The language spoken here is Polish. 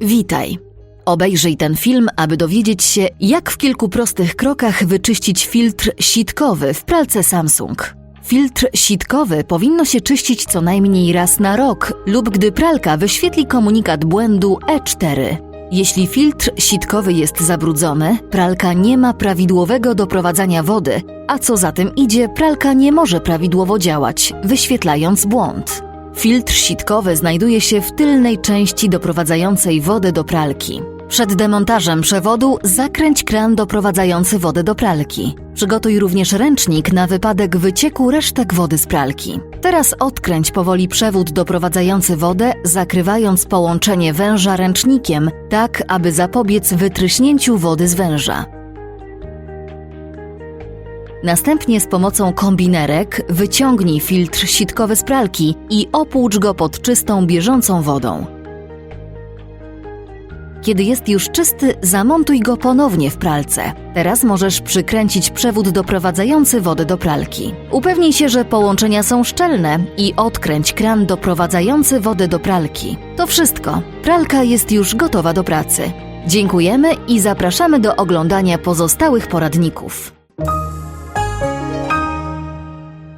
Witaj. Obejrzyj ten film, aby dowiedzieć się, jak w kilku prostych krokach wyczyścić filtr sitkowy w pralce Samsung. Filtr sitkowy powinno się czyścić co najmniej raz na rok lub gdy pralka wyświetli komunikat błędu E4. Jeśli filtr sitkowy jest zabrudzony, pralka nie ma prawidłowego doprowadzania wody, a co za tym idzie, pralka nie może prawidłowo działać, wyświetlając błąd. Filtr sitkowy znajduje się w tylnej części doprowadzającej wodę do pralki. Przed demontażem przewodu zakręć kran doprowadzający wodę do pralki. Przygotuj również ręcznik na wypadek wycieku resztek wody z pralki. Teraz odkręć powoli przewód doprowadzający wodę, zakrywając połączenie węża ręcznikiem, tak aby zapobiec wytryśnięciu wody z węża. Następnie z pomocą kombinerek wyciągnij filtr sitkowy z pralki i opłucz go pod czystą, bieżącą wodą. Kiedy jest już czysty, zamontuj go ponownie w pralce. Teraz możesz przykręcić przewód doprowadzający wodę do pralki. Upewnij się, że połączenia są szczelne i odkręć kran doprowadzający wodę do pralki. To wszystko. Pralka jest już gotowa do pracy. Dziękujemy i zapraszamy do oglądania pozostałych poradników.